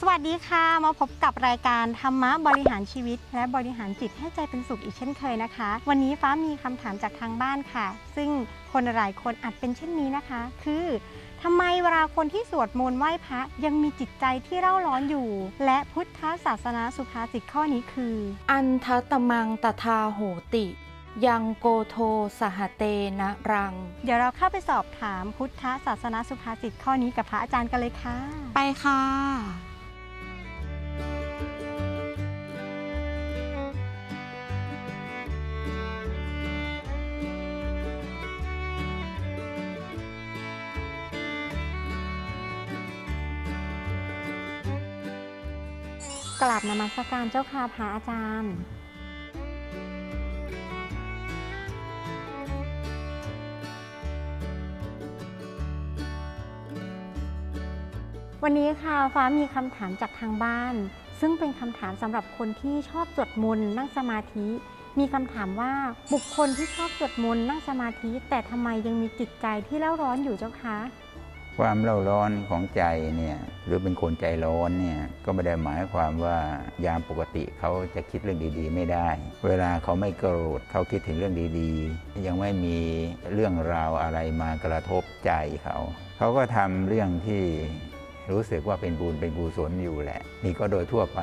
สวัสดีค่ะ มาพบกับรายการธรรมะบริหารชีวิต และบริหารจิตให้ใจเป็นสุขอีกเช่นเคยนะคะ วันนี้ฟ้ามีคำถามจากทางบ้านค่ะ ซึ่งคนหลายคนอาจเป็นเช่นนี้นะคะ คือทำไมเวลาคนที่สวดมนต์ไหว้พระยังมีจิตใจที่เร่าร้อนอยู่ และพุทธศาสนาสุภาษิตข้อนี้คือ อันทตมังตทาโหติ ยังโกโทสหเตนะรัง เดี๋ยวเราเข้าไปสอบถามพุทธศาสนาสุภาษิตข้อนี้กับพระอาจารย์กันเลยค่ะ ไปค่ะ กราบนมัสการเจ้าค่ะพระอาจารย์ วันนี้ค่ะฟ้ามีคำถามจากทางบ้าน ซึ่งเป็นคำถามสำหรับคนที่ชอบสวดมนต์นั่งสมาธิ มีคำถามว่าบุคคลที่ชอบสวดมนต์นั่งสมาธิ แต่ทำไมยังมีจิตใจที่เล่าร้อนอยู่เจ้าคะ ความเล่าร้อนของใจเนี่ยหรือเป็นคนใจร้อนเนี่ยก็ไม่ได้หมายความว่ายามปกติเขาจะคิดเรื่องดีๆ ไม่ได้ เวลาเขาไม่โกรธเขาคิดถึงเรื่องดีๆ ยังไม่มีเรื่องราวอะไรมากระทบใจเขา เขาก็ทำเรื่องที่รู้สึกว่าเป็นบุญเป็นกุศลอยู่แหละ นี่ก็โดยทั่วไป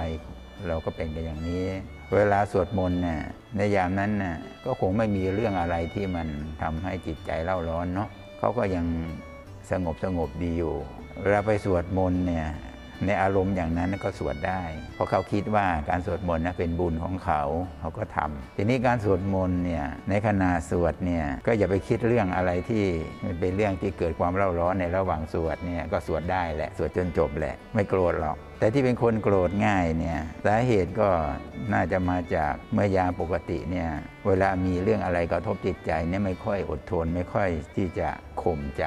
เราก็เป็นกันอย่างนี้ เวลาสวดมนต์น่ะในยามนั้นน่ะก็คงไม่มีเรื่องอะไรที่มันทำให้จิตใจเล่าร้อนเนาะเขาก็ยัง สงบสงบดีอยู่เวลาไปสวดมนต์เนี่ยในอารมณ์อย่างนั้นก็สวดได้ เพราะเขาคิดว่าการสวดมนต์นะเป็นบุญของเขาเขาก็ทำทีนี้การสวดมนต์เนี่ยในขณะสวดเนี่ยก็อย่าไปคิดเรื่องอะไรที่มันเป็นเรื่องที่เกิดความเล่าร้อนในระหว่างสวดเนี่ยก็สวดได้แหละสวดจนจบแหละ ไม่โกรธหรอก แต่ที่เป็นคนโกรธง่ายเนี่ยสาเหตุก็น่าจะมาจากเมื่อยาปกติเนี่ยเวลามีเรื่องอะไรกระทบจิตใจเนี่ยไม่ค่อยอดทนไม่ค่อยที่จะข่มใจ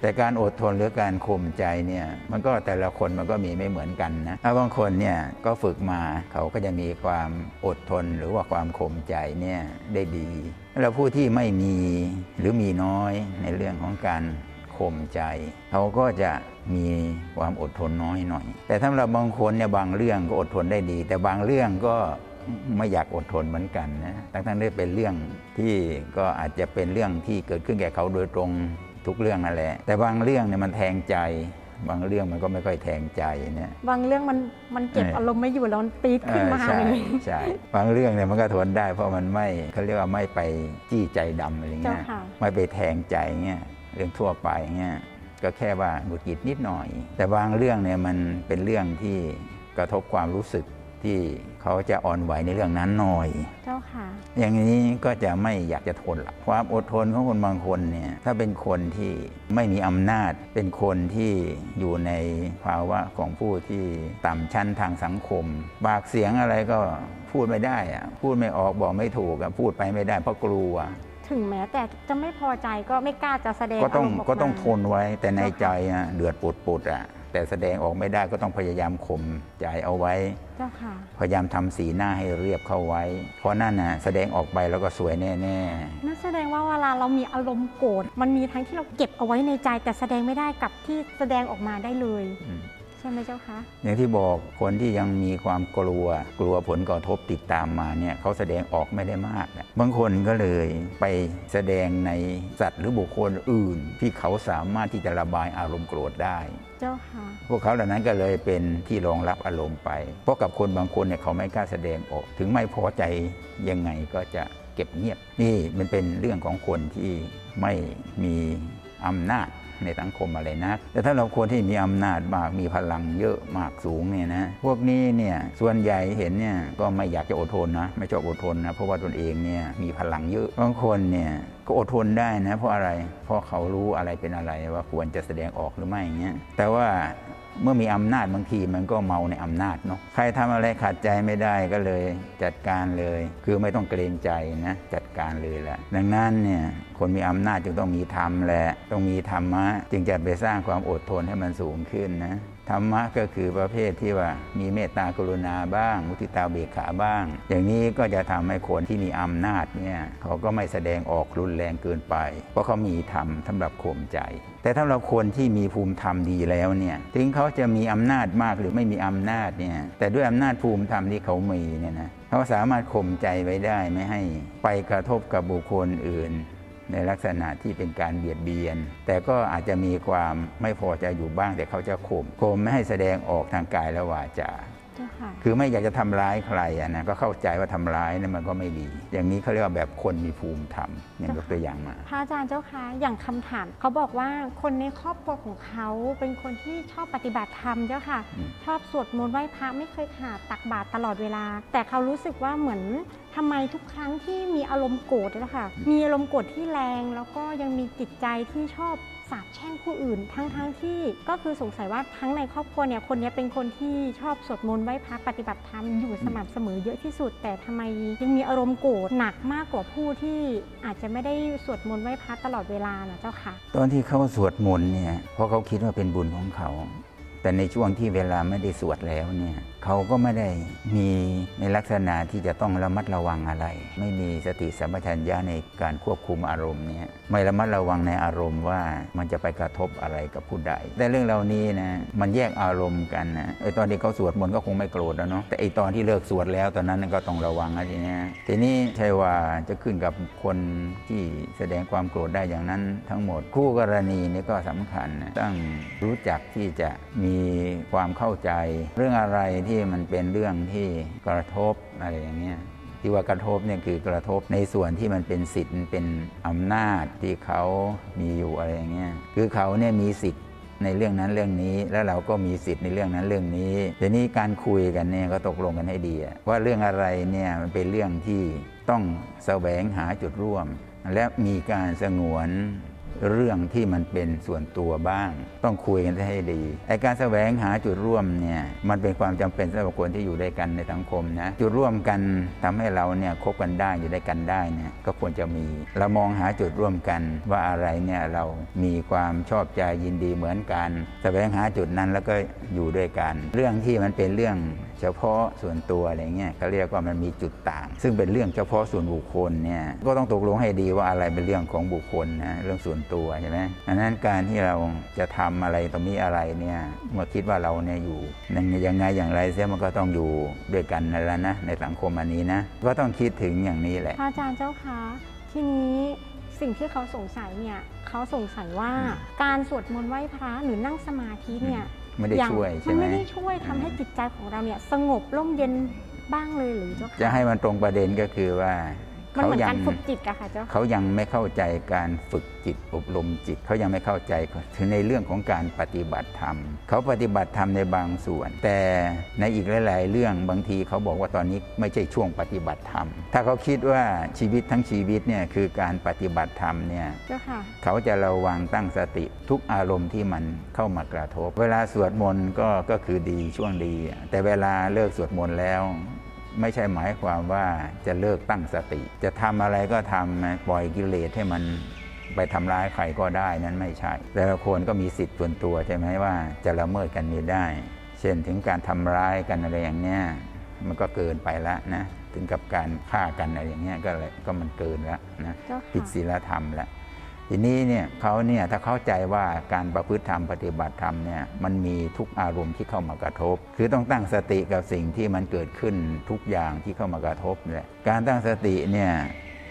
แต่การอดทนหรือการข่มใจเนี่ยมันก็แต่ละคนมันก็มีไม่เหมือนกันนะถ้าบางคนเนี่ยก็ฝึกมาเขาก็จะมีความอดทนหรือว่าความข่มใจเนี่ยได้ดีแล้วผู้ที่ไม่มีหรือมีน้อยในเรื่องของการข่มใจเขาก็จะมีความอดทนน้อยหน่อย แต่ถ้าเราบางคนเนี่ยบางเรื่องก็อดทนได้ดี แต่บางเรื่องก็ไม่อยากอดทนเหมือนกันนะทั้งๆที่เป็นเรื่องที่ก็อาจจะเป็นเรื่องที่เกิดขึ้นแก่เขาโดยตรง ทุกเรื่องนั่นแหละ แต่บางเรื่องเนี่ยมันแทงใจ บางเรื่องมันก็ไม่ค่อยแทงใจเนี่ยบางเรื่องมันมันเก็บเออออารมณ์ไม่อยู่แล้วมันปี๊ดขึ้นมาเออใช่เลยใช่บางเรื่องเนี่ยมันก็ทนได้ เพราะมันไม่เขาเรียกว่าไม่ไปจี้ใจดำอะไรเงี้ยเจ้าค่ะไม่ไปแทงใจเงี้ยเรื่องทั่วไปเงี้ยก็แค่ว่าหงุดหงิดนิดหน่อย แต่บางเรื่องเนี่ยมันเป็นเรื่องที่กระทบความรู้สึก ที่เขาจะอ่อนไหวในเรื่องนั้นหน่อย เจ้าค่ะ อย่างนี้ก็จะไม่อยากจะทนหรอกความอดทนของคนบางคนเนี่ยถ้าเป็นคนที่ไม่มีอำนาจ เป็นคนที่อยู่ในภาวะของผู้ที่ต่ำชั้นทางสังคมบากเสียงอะไรก็พูดไม่ได้อะพูดไม่ออกบอกไม่ถูกอะพูดไปไม่ได้เพราะกลัวถึงแม้แต่จะไม่พอใจก็ไม่กล้าจะแสดงก็ต้องารมณ์ออกก็ต้องมาทนไว้แต่ในเจ้าค่ะใจอะเดือดปุดปุดๆอะ แต่แสดงออกไม่ได้ก็ต้องพยายามข่มใจเอาไว้ เจ้าค่ะ พยายามทำสีหน้าให้เรียบเข้าไว้ เพราะนั่นน่ะแสดงออกไปแล้วก็สวยแน่นั่นแสดงว่าเวลาเรามีอารมณ์โกรธมันมีทั้งที่เราเก็บเอาไว้ในใจแต่แสดงไม่ได้กับที่แสดงออกมาได้เลย ๆอืม ใช่ไหมเจ้าคะ อย่างที่บอกคนที่ยังมีความกลัวกลัวผลกระทบติดตามมาเนี่ยเขาแสดงออกไม่ได้มากนะบางคนก็เลยไปแสดงในสัตว์หรือบุคคลอื่น ที่เขาสามารถที่จะระบายอารมณ์โกรธได้ เจ้าค่ะ พวกเขาเหล่านั้นก็เลยเป็นที่รองรับอารมณ์ไป เพราะกับคนบางคนเนี่ยเขาไม่กล้าแสดงออก ถึงไม่พอใจยังไงก็จะเก็บเงียบ นี่มันเป็นเรื่องของคนที่ไม่มีอำนาจ ในสังคมอะไรนัก แต่ถ้าเราคนที่มีอำนาจมากมีพลังเยอะมากสูงเนี่ยนะพวกนี้เนี่ยส่วนใหญ่เห็นเนี่ยก็ไม่อยากจะอดทนนะไม่ชอบอดทนนะเพราะว่าตนเองเนี่ยมีพลังเยอะบางคนเนี่ย ก็อดทนได้นะเพราะอะไร เพราะเขารู้อะไรเป็นอะไรว่าควรจะแสดงออกหรือไม่อย่างเงี้ยแต่ว่าเมื่อมีอำนาจบางทีมันก็เมาในอำนาจเนาะใครทำอะไรขัดใจไม่ได้ก็เลยจัดการเลย คือไม่ต้องเกรงใจนะจัดการเลยแหละดังนั้นเนี่ยคนมีอำนาจจึงต้องมีธรรมแหละต้องมีธรรมะจึงจะไปสร้างความอดทนให้มันสูงขึ้นนะ ธรรมะก็คือประเภทที่ว่ามีเมตตากรุณาบ้าง มุทิตาเบกขาบ้าง อย่างนี้ก็จะทำให้คนที่มีอำนาจเนี่ยเขาก็ไม่แสดงออกรุนแรงเกินไป เพราะเขามีธรรมสำหรับข่มใจ แต่ถ้าเราคนที่มีภูมิธรรมดีแล้วเนี่ยถึงเขาจะมีอำนาจมากหรือไม่มีอำนาจเนี่ยแต่ด้วยอำนาจภูมิธรรมที่เขามีเนี่ยนะเขาสามารถข่มใจไว้ได้ไม่ให้ไปกระทบกับบุคคลอื่น ในลักษณะที่เป็นการเบียดเบียน แต่ก็อาจจะมีความไม่พอใจอยู่บ้างแต่เขาจะข่มข่มไม่ให้แสดงออกทางกายและวาจาเจ้า ค่ะคือไม่อยากจะทำร้ายใครอะนะก็เข้าใจว่าทำร้ายนั่นมันก็ไม่ดี อย่างนี้เขาเรียกว่าแบบคนมีภูมิธรรมอย่างยกตัวอย่างมาพระอาจารย์เจ้าคะอย่างคำถามเขาบอกว่าคนในครอบครัวของเขาเป็นคนที่ชอบปฏิบัติธรรมเจ้าค่ะอืมชอบสวดมนต์ไหว้พระไม่เคยขาดตักบาตรตลอดเวลา แต่เขารู้สึกว่าเหมือนทำไมทุกครั้งที่มีอารมณ์โกรธนะคะมีอารมณ์โกรธที่แรง แล้วก็ยังมีจิตใจที่ชอบ สาบแช่งผู้อื่น ทั้งๆทที่ก็คือสงสัยว่าทั้งในครอบครัวเนี่ยคนนี้เป็นคนที่ชอบสวดมนต์ไหว้พระปฏิบัติธรรมอยู่สม่ำเสมอเยอะที่สุด แต่ทำไมยังมีอารมณ์โกรธหนักมากกว่าผู้ที่อาจจะไม่ได้สวดมนต์ไหว้พระตลอดเวลานะเจ้าค่ะ ตอนที่เขาสวดมนต์เนี่ยเพราะเขาคิดว่าเป็นบุญของเขา แต่ในช่วงที่เวลาไม่ได้สวดแล้วเนี่ยเขาก็ไม่ได้มีในลักษณะที่จะต้องระมัดระวังอะไร ไม่มีสติสัมปชัญญะในการควบคุมอารมณ์เนี่ยไม่ระมัดระวังในอารมณ์ว่ามันจะไปกระทบอะไรกับผู้ใด แต่เรื่องเหล่านี้นะมันแยกอารมณ์กันนะไอตอนที่เขาสวดมนต์ก็คงไม่โกรธแล้วเนาะแต่ไอตอนที่เลิกสวดแล้วตอนนั้นก็ต้องระวังนะทีเนี้ยทีนี้ใช่ว่าจะขึ้นกับคนที่แสดงความโกรธได้อย่างนั้นทั้งหมดคู่กรณีนี่ก็สำคัญนะต้องรู้จักที่จะมีีความเข้าใจ เรื่องอะไรที่มันเป็นเรื่องที่กระทบอะไรอย่างเงี้ยที่ว่ากระทบเนี่ยคือกระทบในส่วนที่มันเป็นสิทธิ์เป็นอำนาจที่เขามีอยู่อะไรอย่างเงี้ยคือเขาเนี่ยมีสิทธิ์ในเรื่องนั้นเรื่องนี้แล้วเราก็มีสิทธิ์ในเรื่องนั้นเรื่องนี้ทีนี้การคุยกันเนี่ยก็ตกลงกันให้ดีว่าเรื่องอะไรเนี่ยมันเป็นเรื่องที่ต้องแสวงหาจุดร่วม และมีการสงวน เรื่องที่มันเป็นส่วนตัวบ้าง ต้องคุยกันให้ดีไอการแสวงหาจุดร่วมเนี่ยมันเป็นความจำเป็นสำหรับคนที่อยู่ด้วยกันในสังคมนะจุดร่วมกันทำให้เราเนี่ยคบกันได้อยู่ด้วยกันได้เนี่ยก็ควรจะมี เรามองหาจุดร่วมกันว่าอะไรเนี่ยเรามีความชอบใจยินดีเหมือนกัน แสวงหาจุดนั้นแล้วก็อยู่ด้วยกัน เรื่องที่มันเป็นเรื่อง เฉพาะส่วนตัวอะไรเงี้ยเขาเรียกว่ามันมีจุดต่าง ซึ่งเป็นเรื่องเฉพาะส่วนบุคคลเนี่ยก็ต้องตกลงให้ดีว่าอะไรเป็นเรื่องของบุคคลนะเรื่องส่วนตัวใช่ไหมดังนั้นการที่เราจะทำอะไรตรงนี้อะไรเนี่ยเมื่อคิดว่าเราเนี่ยอยู่ยังยังไงอย่างไรเสียมันก็ต้องอยู่ด้วยกันนั่นแหละนะในสังคมอันนี้นะก็ต้องคิดถึงอย่างนี้แหละพระอาจารย์เจ้าคะทีนี้สิ่งที่เขาสงสัยเนี่ยเขาสงสัยว่าอืมการสวดมนต์ไหว้พระหรือนั่งสมาธิเนี่ย ไม่ได้อย่างช่วยใช่มันไหมไม่ได้ช่วยทำให้อืมจิตใจของเราเนี่ยสงบร่มเย็นบ้างเลยหรือเจ้าคะจะให้มันตรงประเด็นก็คือว่า มันเขาเหมือนยัการฝึกจิตอะค่ะเจ้าค่ะเขายังไม่เข้าใจการฝึกจิตอบรมจิตเขายังไม่เข้าใจถึงในเรื่องของการปฏิบัติธรรมเขาปฏิบัติธรรมในบางส่วน แต่ในอีกหลาย ๆ เรื่องบางทีเขาบอกว่าตอนนี้ไม่ใช่ช่วงปฏิบัติธรรม ถ้าเขาคิดว่าชีวิตทั้งชีวิตเนี่ยคือการปฏิบัติธรรมเนี่ยเจ้าค่ะเขาจะระวังตั้งสติทุกอารมณ์ที่มันเข้ามากระทบ เวลาสวดมนต์ก็ก็คือดีช่วงดี แต่เวลาเลิกสวดมนต์แล้ว ไม่ใช่หมายความว่าจะเลิกตั้งสติ จะทำอะไรก็ทำนะปล่อยกิเลสให้มันไปทำร้ายใครก็ได้นั้นไม่ใช่ แต่ละคนก็มีสิทธิ์ส่วนตัวใช่ไหมว่าจะละเมิดกันไม่ได้ เช่นถึงการทำร้ายกันอะไรอย่างเนี้ยมันก็เกินไปแล้วนะ ถึงกับการฆ่ากันอะไรอย่างเงี้ยก็เลยก็มันเกินแล้วนะเจ้าค่ะผิดศีลธรรมแล้ว ทีนี้เนี่ยเขาเนี่ยถ้าเข้าใจว่าการประพฤติธรรมปฏิบัติธรรมเนี่ยมันมีทุกอารมณ์ที่เข้ามากระทบ คือต้องตั้งสติกับสิ่งที่มันเกิดขึ้นทุกอย่างที่เข้ามากระทบแหละการตั้งสติเนี่ย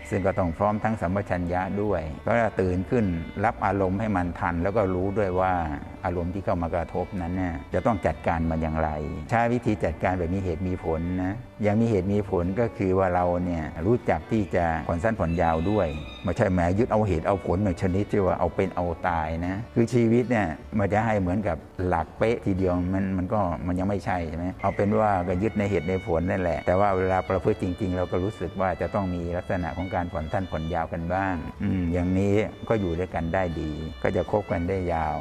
ซึ่งก็ต้องพร้อมทั้งสัมปชัญญะด้วย ก็จะตื่นขึ้นรับอารมณ์ให้มันทัน แล้วก็รู้ด้วยว่าอารมณ์ที่เข้ามากระทบนั้นเนี่ยจะต้องจัดการมันอย่างไร ใช้วิธีจัดการแบบมีเหตุมีผลนะอย่างมีเหตุมีผลก็คือว่าเราเนี่ยรู้จักที่จะผ่อนสั้นผ่อนยาวด้วยไม่ใช่แหมยึดเอาเหตุเอาผลเหมือนชนิดที่ว่าเอาเป็นเอาตายนะคือชีวิตเนี่ยมันจะให้เหมือนกับหลักเป๊ะทีเดียวมันมันก็มันยังไม่ใช่ใช่ไหมเอาเป็นว่าก็ยึดในเหตุในผลนั่นแหละ แต่ว่าเวลาประพฤติจริง ๆ เราก็รู้สึกว่าจะต้องมีลักษณะของการผ่อนสั้นผ่อนยาวกันบ้าง อืมอย่างนี้ก็อยู่ด้วยกันได้ดี ก็จะคบกันได้ยาว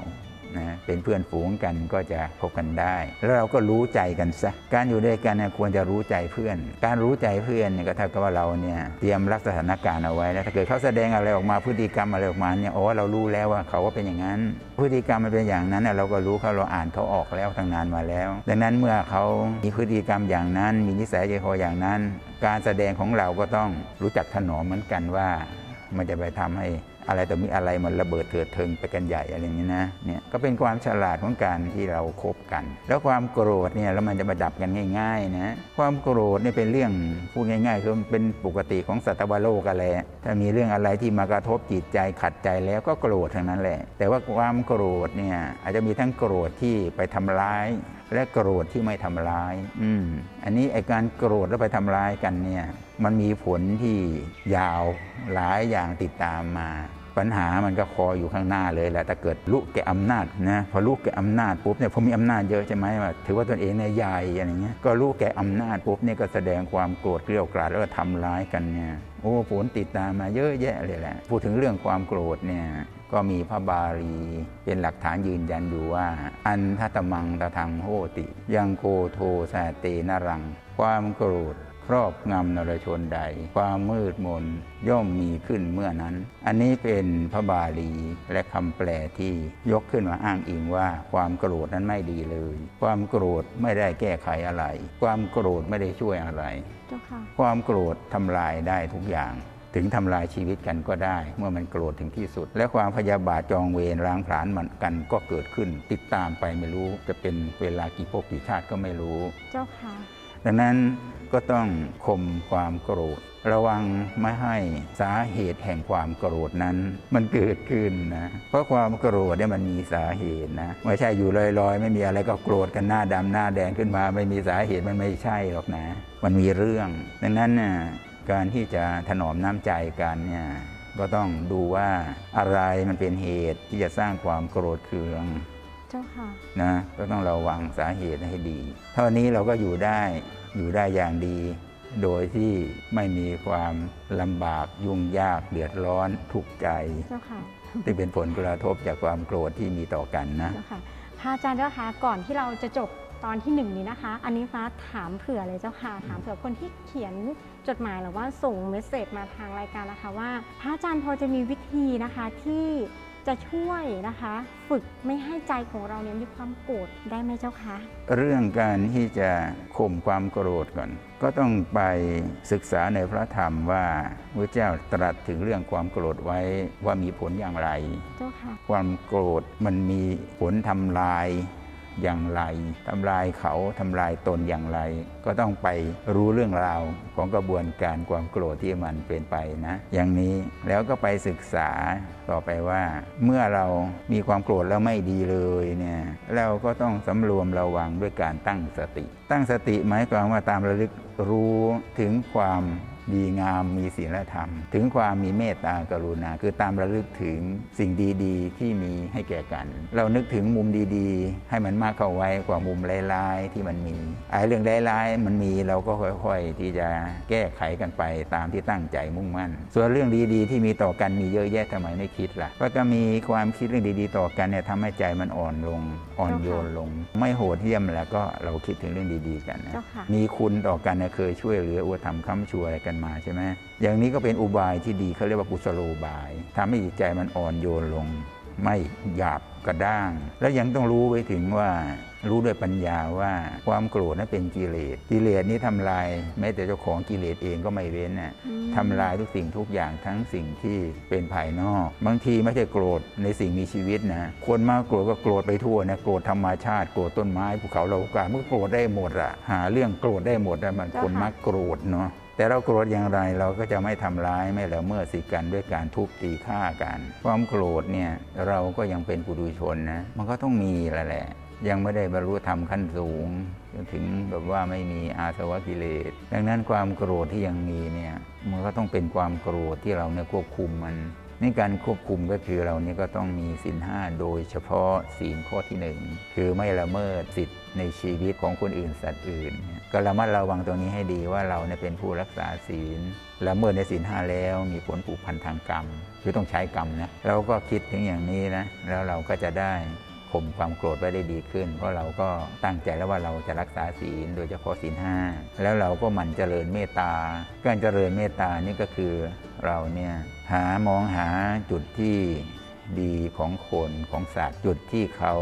นะเป็นเพื่อนฝูงกันก็จะคบกันได้ แล้วเราก็รู้ใจกันซะการอยู่ด้วยกันควรจะรู้ใจเพื่อน การรู้ใจเพื่อนก็เท่ากับว่าเราเนี่ยเตรียมรับสถานการณ์เอาไว้แล้วถ้าเกิดเขาแสดงอะไรออกมาพฤติกรรมอะไรออกมาเนี่ยโอ้เรารู้แล้วว่าเขาว่าเป็นอย่างนั้น พฤติกรรมมันเป็นอย่างนั้นเราก็รู้เขาเราอ่านเขาออกแล้วทางนานมาแล้ว ดังนั้นเมื่อเขามีพฤติกรรมอย่างนั้น มีนิสัยใจคออย่างนั้น การแสดงของเราก็ต้องรู้จักถนอมเหมือนกันว่ามันจะไปทำให้ อะไรแต่มีอะไรมันระเบิดเถิดเทิงไปกันใหญ่อะไรอย่างนี้นะเนี่ยก็เป็นความฉลาดของการที่เราคบกัน แล้วความโกรธเนี่ยแล้วมันจะมาดับกันง่ายๆนะความโกรธเนี่ยเป็นเรื่องพูดง่ายๆคือมันเป็นปกติของสัตวโลกกันแหละถ้ามีเรื่องอะไรที่มากระทบจิตใจขัดใจแล้วก็โกรธทั้งนั้นแหละ แต่ว่าความโกรธเนี่ยอาจจะมีทั้งโกรธที่ไปทำร้ายและโกรธที่ไม่ทำร้าย อืม อันนี้ไอการโกรธแล้วไปทำร้ายกันเนี่ย มันมีผลที่ยาวหลายอย่างติดตามมา ปัญหามันก็คออยู่ข้างหน้าเลยแหละถ้าเกิดลุกแก่อำนาจนะพอลุกแก่อำนาจปุ๊บเนี่ยพอมีอำนาจเยอะใช่ไหมว่าถือว่าตนเองเนี่ยใหญ่อะไรเงี้ยก็ลุกแก่อำนาจปุ๊บเนี่ยก็แสดงความโกรธเกลียวกราดแล้วก็ทำร้ายกันเนี่ยโอ้ผลติดตามมาเยอะแยะเลยแหละพูดถึงเรื่องความโกรธเนี่ยก็มีพระบาลีเป็นหลักฐานยืนยันอยู่ว่า อันทัตมังตะทังโหติ ยังโกโทสาเตนรัง ความโกรธ ครอบงำนรชนใด ความมืดมนย่อมมีขึ้นเมื่อนั้น อันนี้เป็นพระบาลีและคำแปลที่ยกขึ้นมาอ้างอิงว่า ความโกรธนั้นไม่ดีเลย ความโกรธไม่ได้แก้ไขอะไร ความโกรธไม่ได้ช่วยอะไรเจ้าค่ะความโกรธทำลายได้ทุกอย่างถึงทำลายชีวิตกันก็ได้ เมื่อมันโกรธถึงที่สุด และความพยาบาทจองเวรล้างผลาญมันกันก็เกิดขึ้น ติดตามไปไม่รู้ จะเป็นเวลากี่ภพกี่ชาติก็ไม่รู้ เจ้าค่ะ ดังนั้นก็ต้องข่มความโกรธ ระวังไม่ให้สาเหตุแห่งความโกรธนั้น มันเกิดขึ้นนะเพราะความโกรธเนี่ยมันมีสาเหตุนะไม่ใช่อยู่ลอยๆ ไม่มีอะไรก็โกรธกันหน้าดำหน้าแดงขึ้นมา ไม่มีสาเหตุมันไม่ใช่หรอกนะ มันมีเรื่อง ดังนั้นน่ะการที่จะถนอมน้ำใจกันเนี่ยก็ต้องดูว่าอะไรมันเป็นเหตุที่จะสร้างความโกรธเคืองเจ้าค่ะนะก็ต้องระวังสาเหตุให้ดี เท่านี้เราก็อยู่ได้ อยู่ได้อย่างดี โดยที่ไม่มีความลำบากยุ่งยากเดือดร้อนทุกข์ใจเจ้าค่ะที่เป็นผลกระทบจากความโกรธที่มีต่อกันนะ เจ้าค่ะพระอาจารย์เจ้าค่ะก่อนที่เราจะจบตอนที่หนึ่งนี้นะคะ อันนี้ฟ้าถามเผื่อเลยเจ้าค่ะ ถามเผื่อคนที่เขียนจดหมายหรือว่าส่งเมสเซจมาทางรายการนะคะว่า พระอาจารย์พอจะมีวิธีนะคะที่ จะช่วยนะคะ ฝึกไม่ให้ใจของเราเนี่ยมีความโกรธได้ไหมเจ้าคะเรื่องการที่จะข่มความโกรธก่อน ก็ต้องไปศึกษาในพระธรรมว่าพระเจ้าตรัสถึงเรื่องความโกรธไว้ว่ามีผลอย่างไร เจ้าค่ะ ความโกรธมันมีผลทำลาย อย่างไรทำลายเขาทำลายตนอย่างไร ก็ต้องไปรู้เรื่องราวของกระบวนการความโกรธที่มันเป็นไปนะ อย่างนี้แล้วก็ไปศึกษาต่อไปว่า เมื่อเรามีความโกรธแล้วไม่ดีเลยเนี่ยเราก็ต้องสำรวมระวังด้วยการตั้งสติ ตั้งสติหมายความว่าตามระลึกรู้ถึงความ ดีงามมีศีลธรรม ถึงความมีเมตตากรุณา คือตามระลึกถึงสิ่งดีๆ ที่มีให้แก่กัน เรานึกถึงมุมดีๆ ให้มันมากเข้าไว้กว่ามุมร้ายๆที่มันมีไอ้เรื่องร้ายๆมันมีเราก็ค่อยๆ ที่จะแก้ไขกันไปตามที่ตั้งใจมุ่งมั่น ส่วนเรื่องดีๆ ที่มีต่อกันมีเยอะแยะทำไมไม่คิดล่ะก็จะมีความคิดเรื่องดีๆ ต่อกันเนี่ยทำให้ใจมันอ่อนลงอ่อนโยนลง ไม่โหดเหี้ยมแล้วก็เราคิดถึงเรื่องดีๆ กันนะเจ้าค่ะมีคุณต่อกันเนี่ยเคยช่วยเหลืออุปถัมภ์ค้ำชูอะไรกันมาใช่ไหมอย่างนี้ก็เป็นอุบายที่ดีเขาเรียกว่ากุศโลบายทำให้จิตใจมันอ่อนโยนลง ไม่หยาบกระด้าง แล้วยังต้องรู้ไว้ถึงว่ารู้ด้วยปัญญาว่าความโกรธนั้นเป็นกิเลสกิเลสนี้ทำลาย แม้แต่เจ้าของกิเลสเองก็ไม่เว้นน่ะอืมทำลายทุกสิ่งทุกอย่างทั้งสิ่งที่เป็นภายนอก บางทีไม่ใช่โกรธในสิ่งมีชีวิตนะคนมากโกรธก็โกรธไปทั่วนะโกรธธรรมชาติโกรธต้นไม้ภูเขาเรากามันก็โกรธได้หมดอะหาเรื่องโกรธได้หมดอะมันคนมักโกรธเนาะ แต่เราโกรธอย่างไรเราก็จะไม่ทำร้ายไม่ละเมิดสิกันด้วยการทุบตีฆ่ากัน ความโกรธเนี่ยเราก็ยังเป็นปุถุชนนะมันก็ต้องมีแหละแหละยังไม่ได้บรรลุธรรมขั้นสูงจนถึงแบบว่าไม่มีอาสวะกิเลส ดังนั้นความโกรธที่ยังมีเนี่ยมันก็ต้องเป็นความโกรธที่เราเนี่ยควบคุมมัน ในการควบคุมก็คือเราเนี่ยก็ต้องมีศีลห้าโดยเฉพาะศีลข้อที่หนึ่งคือไม่ละเมิดสิทธิในชีวิตของคนอื่นสัตว์อื่น ก็ระมัดระวังตรงนี้ให้ดีว่าเราเนี่ยเป็นผู้รักษาศีลละเมิดในศีลห้าแล้วมีผลผูกพันทางกรรม คือต้องใช้กรรมนะเราก็คิดถึงอย่างนี้นะแล้วเราก็จะได้ข่มความโกรธไว้ได้ดีขึ้น เพราะเราก็ตั้งใจแล้วว่าเราจะรักษาศีลโดยเฉพาะศีลห้าแล้วเราก็หมั่นเจริญเมตตาการเจริญเมตตานี่ก็คือเราเนี่ย หามองหาจุดที่ดีของคนของสัตว์จุดที่เขา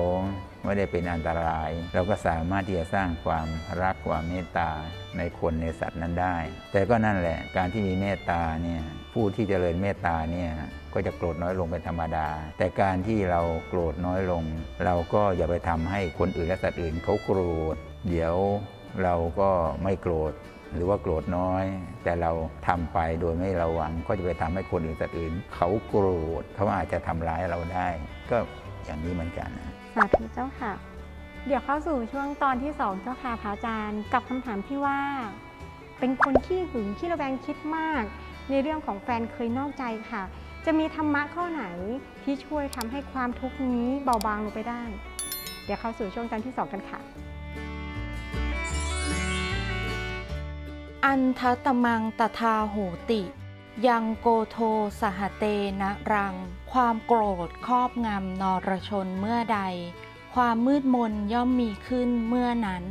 ไม่ได้เป็นอันตราย เราก็สามารถที่จะสร้างความรักความเมตตาในคนในสัตว์นั้นได้ แต่ก็นั่นแหละการที่มีเมตตาเนี่ยผู้ที่เจริญเมตตาเนี่ยก็จะโกรธน้อยลงเป็นธรรมดา แต่การที่เราโกรธน้อยลง เราก็อย่าไปทำให้คนอื่นและสัตว์อื่นเขาโกรธเดี๋ยวเราก็ไม่โกรธ หรือว่าโกรธน้อย แต่เราทำไปโดยไม่ระวังก็จะไปทำให้คนอื่นสัตว์อื่น เขาโกรธเขาอาจจะทำร้ายเราได้ ก็อย่างนี้เหมือนกันนะสาธุเจ้าค่ะ เดี๋ยวเข้าสู่ช่วงตอนที่สองเจ้าค่ะพระอาจารย์กับคำถามที่ว่า เป็นคนขี้หึงขี้ระแวงคิดมาก ในเรื่องของแฟนเคยนอกใจค่ะ จะมีธรรมะข้อไหนที่ช่วยทำให้ความทุกข์นี้เบาบางลงไปได้ เดี๋ยวเข้าสู่ช่วงตอนที่สองกันค่ะ อันทตมังตทาโหติ ยังโกโทสหเตนะรัง ความโกรธครอบงำนรชนเมื่อใด ความมืดมนย่อมมีขึ้นเมื่อนั้น